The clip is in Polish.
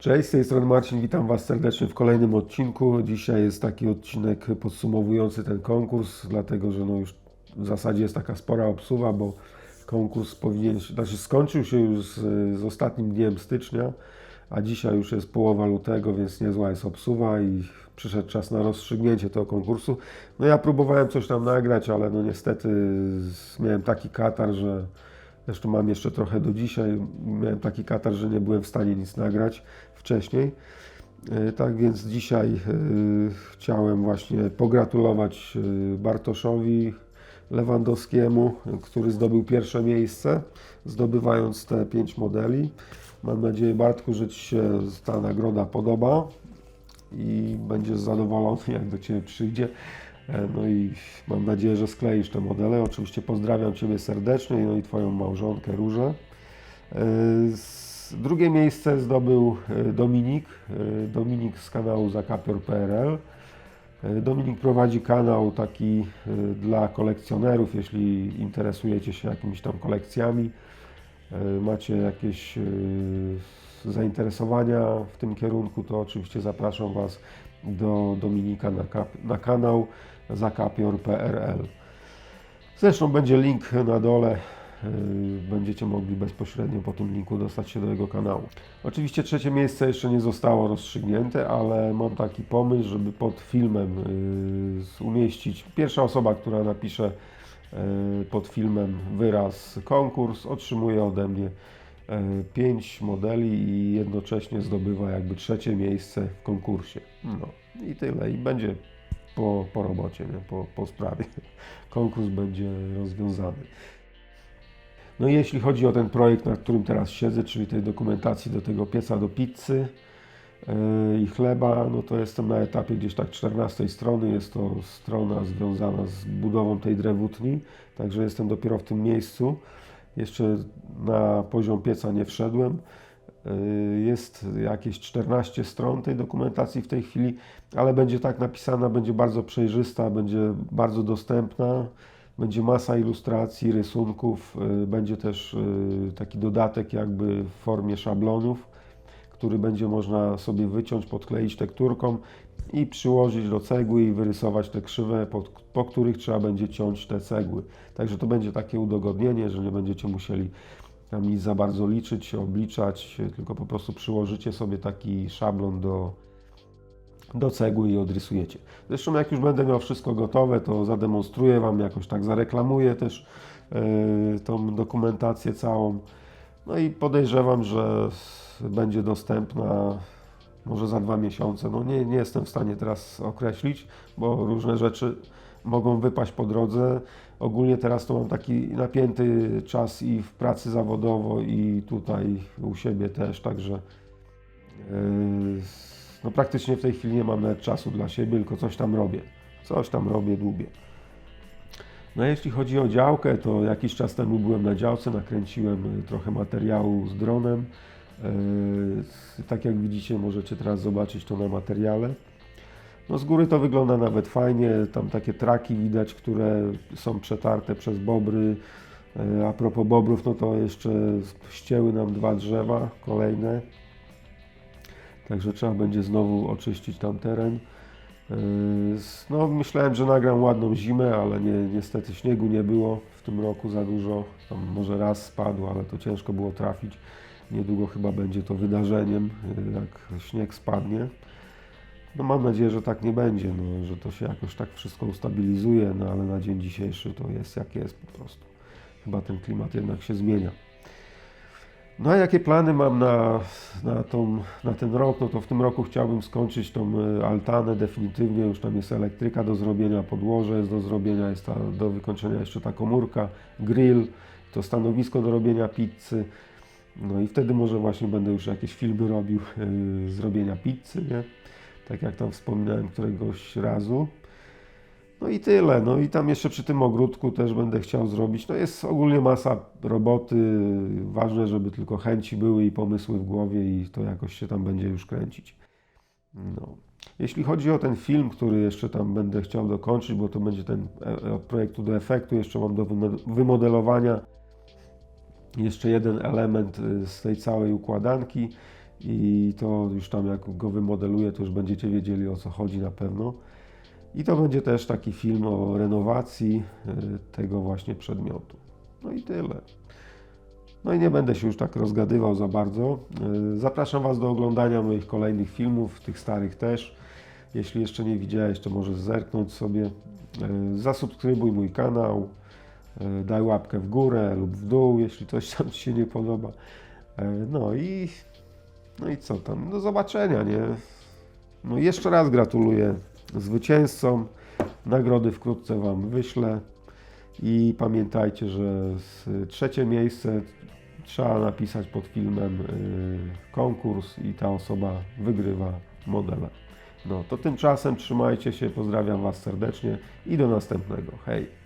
Cześć, z tej strony Marcin, witam Was serdecznie w kolejnym odcinku. Dzisiaj jest taki odcinek podsumowujący ten konkurs, dlatego że no już w zasadzie jest taka spora obsuwa, bo konkurs powinien się, znaczy skończył się już z, z ostatnim dniem stycznia, a dzisiaj już jest połowa lutego, więc niezła jest obsuwa i przyszedł czas na rozstrzygnięcie tego konkursu. No ja próbowałem coś tam nagrać, ale no niestety miałem taki katar, że Zresztą mam jeszcze trochę do dzisiaj. Miałem taki katar, że nie byłem w stanie nic nagrać wcześniej. E, Tak więc dzisiaj e, chciałem właśnie pogratulować e, Bartoszowi Lewandowskiemu, który zdobył pierwsze miejsce, zdobywając te pięć modeli. Mam nadzieję, Bartku, że Ci się ta nagroda podoba i będziesz zadowolony, jak do Ciebie przyjdzie. E, No i mam nadzieję, że skleisz te modele. Oczywiście pozdrawiam Ciebie serdecznie, no i Twoją małżonkę Różę. E, Drugie miejsce zdobył e, Dominik, Dominik z kanału Zakapior.pl. Dominik prowadzi kanał taki dla kolekcjonerów, jeśli interesujecie się jakimiś tam kolekcjami, macie jakieś zainteresowania w tym kierunku, to oczywiście zapraszam Was do Dominika na, na kanał zakapior.pl. Zresztą będzie link na dole. yy, Będziecie mogli bezpośrednio po tym linku dostać się do jego kanału. Oczywiście trzecie miejsce jeszcze nie zostało rozstrzygnięte, ale mam taki pomysł, żeby pod filmem yy, umieścić pierwsza osoba, która napisze yy, pod filmem wyraz konkurs, otrzymuje ode mnie pięć modeli i jednocześnie zdobywa jakby trzecie miejsce w konkursie. No i tyle. I będzie po, po robocie, nie? Po, po sprawie. Konkurs będzie rozwiązany. No i jeśli chodzi o ten projekt, nad którym teraz siedzę, czyli tej dokumentacji do tego pieca do pizzy e, i chleba, no to jestem na etapie gdzieś tak 14 strony. Jest to strona związana z budową tej drewutni, także jestem dopiero w tym miejscu. Jeszcze na poziom pieca nie wszedłem. Y, Jest jakieś 14 stron tej dokumentacji w tej chwili, ale będzie tak napisana, będzie bardzo przejrzysta, będzie bardzo dostępna. Będzie masa ilustracji, rysunków, y, będzie też y, taki dodatek jakby w formie szablonów, który będzie można sobie wyciąć, podkleić tekturką i przyłożyć do cegły i wyrysować te krzywe, po, po których trzeba będzie ciąć te cegły. Także to będzie takie udogodnienie, że nie będziecie musieli tam nic za bardzo liczyć, obliczać, tylko po prostu przyłożycie sobie taki szablon do, do cegły i odrysujecie. Zresztą jak już będę miał wszystko gotowe, to zademonstruję Wam, jakoś tak zareklamuję też yy, tą dokumentację całą. No i podejrzewam, że będzie dostępna może za dwa miesiące. No nie, nie jestem w stanie teraz określić, bo różne rzeczy mogą wypaść po drodze. Ogólnie teraz to mam taki napięty czas i w pracy zawodowo i tutaj u siebie też, także yy, no praktycznie w tej chwili nie mam nawet czasu dla siebie, tylko coś tam robię. Coś tam robię, dłubię. No jeśli chodzi o działkę, to jakiś czas temu byłem na działce, nakręciłem trochę materiału z dronem. Yy, Tak jak widzicie, możecie teraz zobaczyć to na materiale. No z góry to wygląda nawet fajnie, tam takie traki widać, które są przetarte przez bobry. E, A propos bobrów, no to jeszcze ścięły nam dwa drzewa kolejne. Także trzeba będzie znowu oczyścić tam teren. No myślałem, że nagram ładną zimę, ale nie, niestety śniegu nie było w tym roku za dużo. Tam może raz spadł, ale to ciężko było trafić. Niedługo chyba będzie to wydarzeniem, e, jak śnieg spadnie. No mam nadzieję, że tak nie będzie, no, że to się jakoś tak wszystko ustabilizuje, no ale na dzień dzisiejszy to jest jak jest po prostu. Chyba ten klimat jednak się zmienia. No a jakie plany mam na, na, tą, na ten rok? No to w tym roku chciałbym skończyć tą e, altanę definitywnie, już tam jest elektryka do zrobienia, podłoże jest do zrobienia, jest ta, do wykończenia jeszcze ta komórka, grill, to stanowisko do robienia pizzy. No i wtedy może właśnie będę już jakieś filmy robił yy, z robienia pizzy, nie? Tak jak tam wspominałem któregoś razu. No i tyle. No i tam jeszcze przy tym ogródku też będę chciał zrobić. No jest ogólnie masa roboty. Ważne, żeby tylko chęci były i pomysły w głowie i to jakoś się tam będzie już kręcić. No. Jeśli chodzi o ten film, który jeszcze tam będę chciał dokończyć, bo to będzie ten e, od projektu do efektu, jeszcze mam do wymo- wymodelowania jeszcze jeden element y, z tej całej układanki i to już tam jak go wymodeluję, to już będziecie wiedzieli o co chodzi na pewno. I to będzie też taki film o renowacji y, tego właśnie przedmiotu. No i tyle. No i nie będę się już tak rozgadywał za bardzo. Y, Zapraszam Was do oglądania moich kolejnych filmów, tych starych też. Jeśli jeszcze nie widziałeś, to możesz zerknąć sobie. Y, Zasubskrybuj mój kanał, daj łapkę w górę lub w dół, jeśli coś tam Ci się nie podoba. No i, no i co tam? Do zobaczenia, nie? No jeszcze raz gratuluję zwycięzcom. Nagrody wkrótce Wam wyślę. I pamiętajcie, że trzecie miejsce trzeba napisać pod filmem y, konkurs i ta osoba wygrywa modele. No to tymczasem trzymajcie się, pozdrawiam Was serdecznie i do następnego. Hej!